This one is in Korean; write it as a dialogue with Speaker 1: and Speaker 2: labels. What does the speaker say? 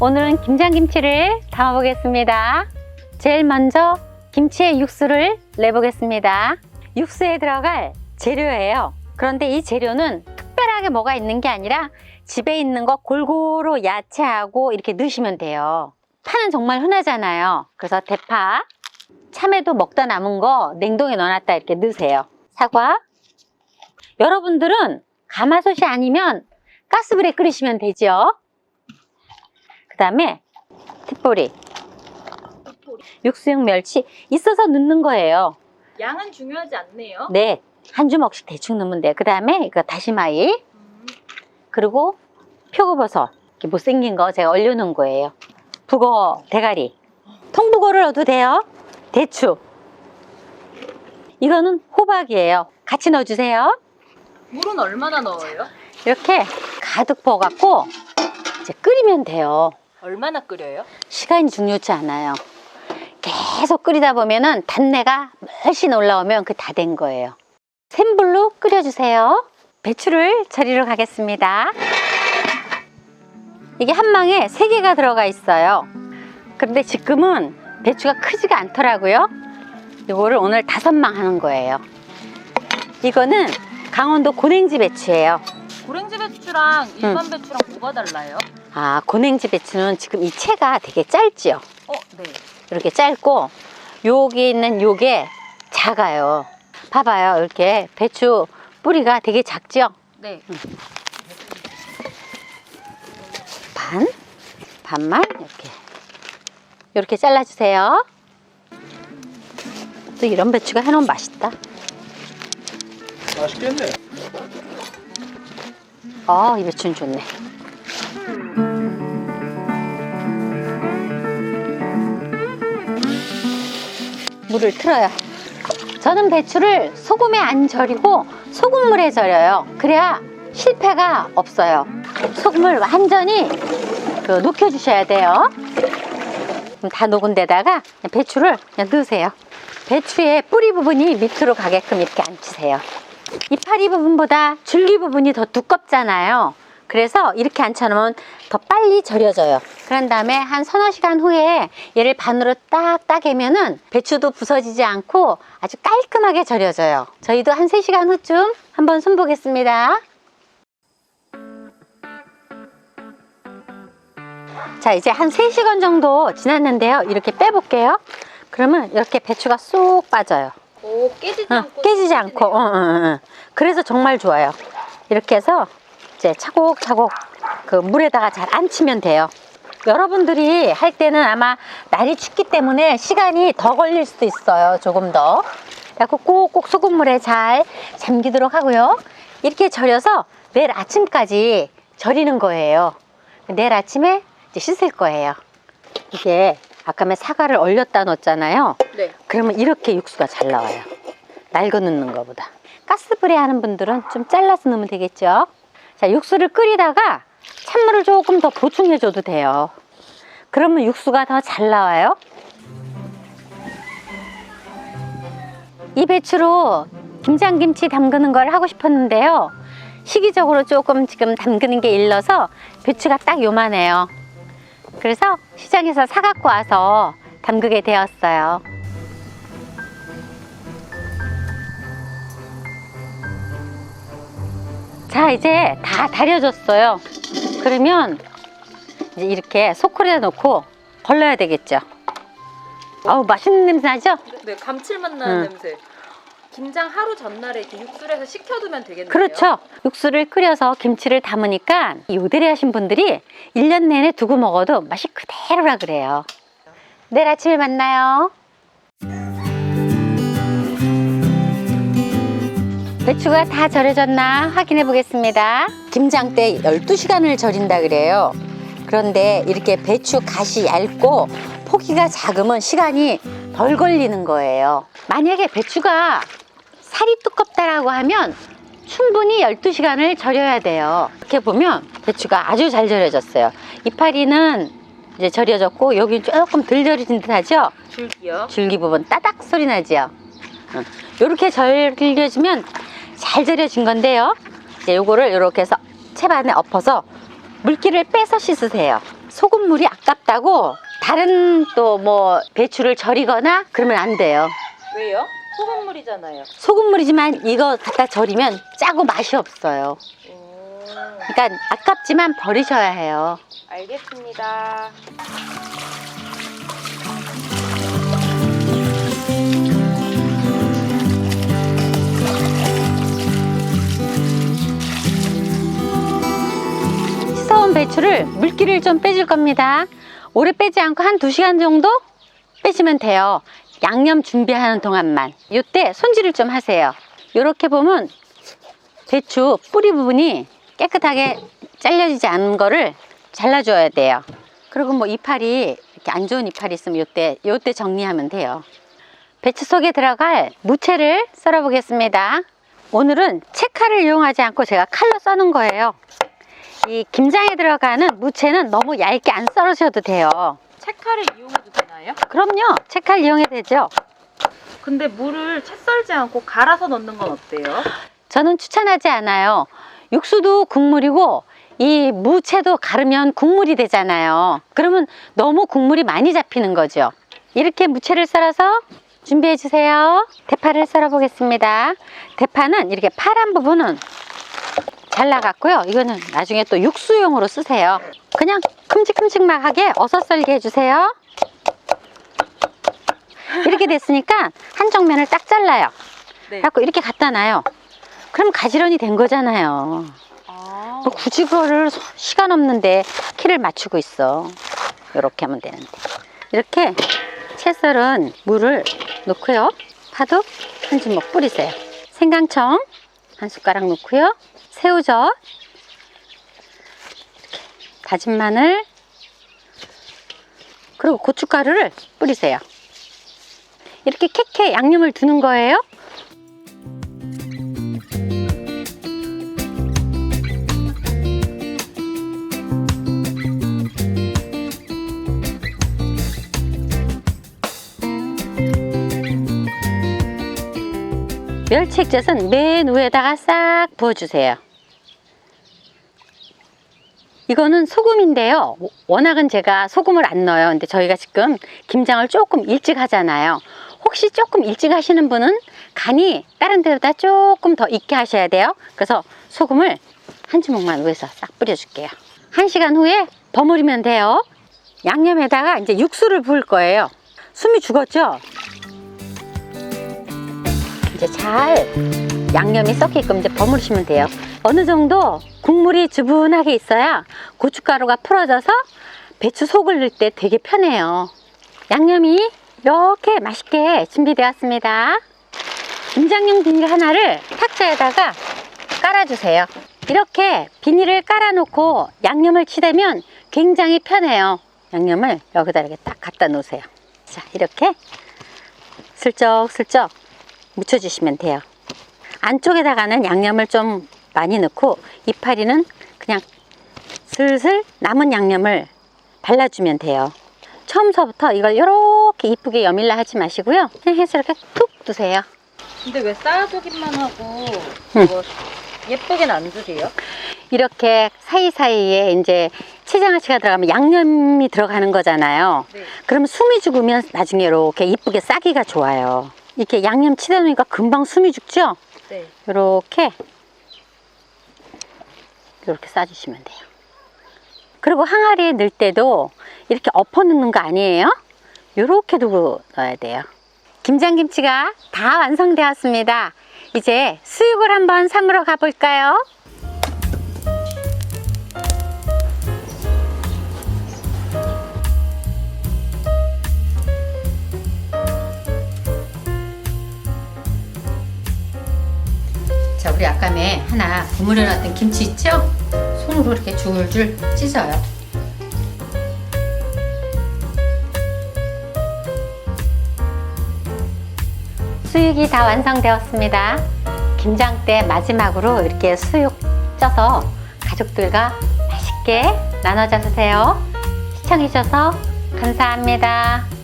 Speaker 1: 오늘은 김장김치를 담아보겠습니다. 제일 먼저 김치의 육수를 내보겠습니다. 육수에 들어갈 재료예요. 그런데 이 재료는 특별하게 뭐가 있는 게 아니라 집에 있는 거 골고루 야채하고 이렇게 넣으시면 돼요. 파는 정말 흔하잖아요. 그래서 대파, 참외도 먹다 남은 거 냉동에 넣어놨다 이렇게 넣으세요. 사과. 여러분들은 가마솥이 아니면 가스불에 끓이시면 되죠. 그 다음에 풋보리, 육수용 멸치 있어서 넣는 거예요.
Speaker 2: 양은 중요하지 않네요.
Speaker 1: 네, 한 주먹씩 대충 넣으면 돼요. 그 다음에 이거 다시마이,
Speaker 2: 음,
Speaker 1: 그리고 표고버섯 이렇게 못생긴 거 제가 얼려놓은 거예요. 북어 대가리, 통북어를 넣어도 돼요. 대추. 이거는 호박이에요. 같이 넣어주세요.
Speaker 2: 물은 얼마나 넣어요?
Speaker 1: 이렇게 가득 부어갖고 이제 끓이면 돼요.
Speaker 2: 얼마나 끓여요?
Speaker 1: 시간이 중요치 않아요. 계속 끓이다 보면은 단내가 훨씬 올라오면 그 다 된 거예요. 센 불로 끓여주세요. 배추를 절이러 가겠습니다. 이게 한 망에 세 개가 들어가 있어요. 그런데 지금은 배추가 크지가 않더라고요. 이거를 오늘 다섯 망 하는 거예요. 이거는 강원도 고냉지 배추예요.
Speaker 2: 고랭지 배추랑 일반 배추랑 뭐가 달라요?
Speaker 1: 아, 고냉지 배추는 지금 이 채가 되게 짧지요.
Speaker 2: 어, 네.
Speaker 1: 이렇게 짧고 여기 있는 요게 작아요. 봐봐요. 이렇게 배추 뿌리가 되게 작죠?
Speaker 2: 네.
Speaker 1: 반, 반만 이렇게 이렇게 잘라주세요. 또 이런 배추가 해놓으면 맛있다.
Speaker 3: 맛있겠네.
Speaker 1: 어, 이 배추는 좋네. 물을 틀어요. 저는 배추를 소금에 안 절이고 소금물에 절여요. 그래야 실패가 없어요. 소금을 완전히 그 녹여주셔야 돼요. 다 녹은 데다가 배추를 그냥 넣으세요. 배추의 뿌리 부분이 밑으로 가게끔 이렇게 앉히세요. 이파리 부분보다 줄기 부분이 더 두껍잖아요. 그래서 이렇게 앉혀놓으면 더 빨리 절여져요. 그런 다음에 한 서너 시간 후에 얘를 반으로 딱 따개면은 배추도 부서지지 않고 아주 깔끔하게 절여져요. 저희도 한 3시간 후쯤 한번 손보겠습니다. 자, 이제 한 3시간 정도 지났는데요. 이렇게 빼볼게요. 그러면 이렇게 배추가 쏙 빠져요.
Speaker 2: 오, 깨지지
Speaker 1: 어,
Speaker 2: 않고.
Speaker 1: 깨지지 않고. 어, 어, 어, 어. 그래서 정말 좋아요. 이렇게 해서 이제 차곡차곡 그 물에다가 잘 안 치면 돼요. 여러분들이 할 때는 아마 날이 춥기 때문에 시간이 더 걸릴 수도 있어요. 조금 더. 그래서 꼭꼭 소금물에 잘 잠기도록 하고요. 이렇게 절여서 내일 아침까지 절이는 거예요. 내일 아침에 이제 씻을 거예요. 이게 아까 사과를 얼렸다 놓았잖아요.
Speaker 2: 네.
Speaker 1: 그러면 이렇게 육수가 잘 나와요. 날거 넣는 것보다. 가스불에 하는 분들은 좀 잘라서 넣으면 되겠죠. 자, 육수를 끓이다가 찬물을 조금 더 보충해 줘도 돼요. 그러면 육수가 더 잘 나와요. 이 배추로 김장김치 담그는 걸 하고 싶었는데요. 시기적으로 조금 지금 담그는 게 일러서 배추가 딱 요만해요. 그래서 시장에서 사갖고 와서 담그게 되었어요. 자, 이제 다 다려졌어요. 그러면 이제 이렇게 소쿠리에 넣고 걸러야 되겠죠. 아우, 맛있는 냄새 나죠?
Speaker 2: 네, 감칠맛 나는
Speaker 1: 음.
Speaker 2: 냄새. 김장 하루 전날에 이렇게 육수를 해서 식혀두면 되겠네요.
Speaker 1: 그렇죠. 육수를 끓여서 김치를 담으니까 요대리 하신 분들이 1년 내내 두고 먹어도 맛이 그대로라 그래요. 내일 아침에 만나요. 배추가 다 절여졌나 확인해 보겠습니다. 김장 때 12시간을 절인다 그래요. 그런데 이렇게 배추 갓이 얇고 포기가 작으면 시간이 덜 걸리는 거예요. 만약에 배추가 살이 두껍다라고 하면 충분히 12시간을 절여야 돼요. 이렇게 보면 배추가 아주 잘 절여졌어요. 이파리는 이제 절여졌고 여기 조금 덜 절여진 듯 하죠?
Speaker 2: 줄기요.
Speaker 1: 줄기 부분 따닥 소리 나지요. 이렇게 절여지면 잘 절여진 건데요. 이제 요거를 이렇게 해서 채반에 엎어서 물기를 빼서 씻으세요. 소금물이 아깝다고 다른 또 뭐 배추를 절이거나 그러면 안 돼요.
Speaker 2: 왜요? 소금물이잖아요.
Speaker 1: 소금물이지만 이거 갖다 절이면 짜고 맛이 없어요.
Speaker 2: 오,
Speaker 1: 그러니까 아깝지만 버리셔야 해요.
Speaker 2: 알겠습니다.
Speaker 1: 씻어온 배추를 물기를 좀 빼줄 겁니다. 오래 빼지 않고 한 두시간 정도 빼시면 돼요. 양념 준비하는 동안만. 이때 손질을 좀 하세요. 이렇게 보면 배추 뿌리 부분이 깨끗하게 잘려지지 않은 거를 잘라줘야 돼요. 그리고 뭐 이파리 이렇게 안 좋은 이파리 있으면 이때 이때 정리하면 돼요. 배추 속에 들어갈 무채를 썰어 보겠습니다. 오늘은 채칼을 이용하지 않고 제가 칼로 써는 거예요. 이 김장에 들어가는 무채는 너무 얇게 안 썰으셔도 돼요.
Speaker 2: 채칼을 이용해도 되나요?
Speaker 1: 그럼요. 채칼 이용해도 되죠.
Speaker 2: 근데 물을 채 썰지 않고 갈아서 넣는 건 어때요?
Speaker 1: 저는 추천하지 않아요. 육수도 국물이고 이 무채도 가르면 국물이 되잖아요. 그러면 너무 국물이 많이 잡히는 거죠. 이렇게 무채를 썰어서 준비해 주세요. 대파를 썰어 보겠습니다. 대파는 이렇게 파란 부분은 잘라갔고요. 이거는 나중에 또 육수용으로 쓰세요. 그냥 큼직큼직하게 어서 썰게 해주세요. 이렇게 됐으니까 한쪽 면을 딱 잘라요.
Speaker 2: 네.
Speaker 1: 갖고 이렇게 갖다 놔요. 그럼 가지런히 된 거잖아요.
Speaker 2: 아,
Speaker 1: 뭐 굳이 그거를 소- 시간 없는데 키를 맞추고 있어. 이렇게 하면 되는데. 이렇게 채 썰은 물을 넣고요. 파도 한 주먹 뿌리세요. 생강청 한 숟가락 넣고요. 새우젓, 다진 마늘, 그리고 고춧가루를 뿌리세요. 이렇게 캐캐 양념을 두는 거예요. 멸치 액젓은 맨 위에다가 싹 부어주세요. 이거는 소금인데요. 워낙은 제가 소금을 안 넣어요. 근데 저희가 지금 김장을 조금 일찍 하잖아요. 혹시 조금 일찍 하시는 분은 간이 다른 데보다 조금 더 익게 하셔야 돼요. 그래서 소금을 한 주먹만 위에서 싹 뿌려줄게요. 한 시간 후에 버무리면 돼요. 양념에다가 이제 육수를 부을 거예요. 숨이 죽었죠? 이제 잘 양념이 섞이게끔 이제 버무리시면 돼요. 어느 정도 국물이 주분하게 있어야 고춧가루가 풀어져서 배추 속을 넣을 때 되게 편해요. 양념이 이렇게 맛있게 준비되었습니다. 김장용 비닐 하나를 탁자에다가 깔아주세요. 이렇게 비닐을 깔아놓고 양념을 치대면 굉장히 편해요. 양념을 여기다 이렇게 딱 갖다 놓으세요. 자, 이렇게 슬쩍슬쩍 묻혀주시면 돼요. 안쪽에다가는 양념을 좀 많이 넣고 이파리는 그냥 슬슬 남은 양념을 발라주면 돼요. 처음서부터 이걸 이렇게 이쁘게 여밀라 하지 마시고요. 그냥 해서 이렇게 툭 두세요.
Speaker 2: 근데 왜 쌓아두기만 하고
Speaker 1: 응.
Speaker 2: 뭐 예쁘게는 안 줄이요?
Speaker 1: 이렇게 사이사이에 이제 치장아찌가 들어가면 양념이 들어가는 거잖아요.
Speaker 2: 네.
Speaker 1: 그럼 숨이 죽으면 나중에 이렇게 이쁘게 싸기가 좋아요. 이렇게 양념 치다 놓으니까 금방 숨이 죽죠?
Speaker 2: 네.
Speaker 1: 이렇게 이렇게 싸주시면 돼요. 그리고 항아리에 넣을 때도 이렇게 엎어 넣는 거 아니에요? 이렇게 두고 넣어야 돼요. 김장김치가 다 완성되었습니다. 이제 수육을 한번 삶으러 가볼까요? 자, 우리 아까에 하나 버무려 놨던 김치 있죠? 손으로 이렇게 줄줄 찢어요. 수육이 다 완성되었습니다. 김장 때 마지막으로 이렇게 수육 쪄서 가족들과 맛있게 나눠 드세요. 시청해주셔서 감사합니다.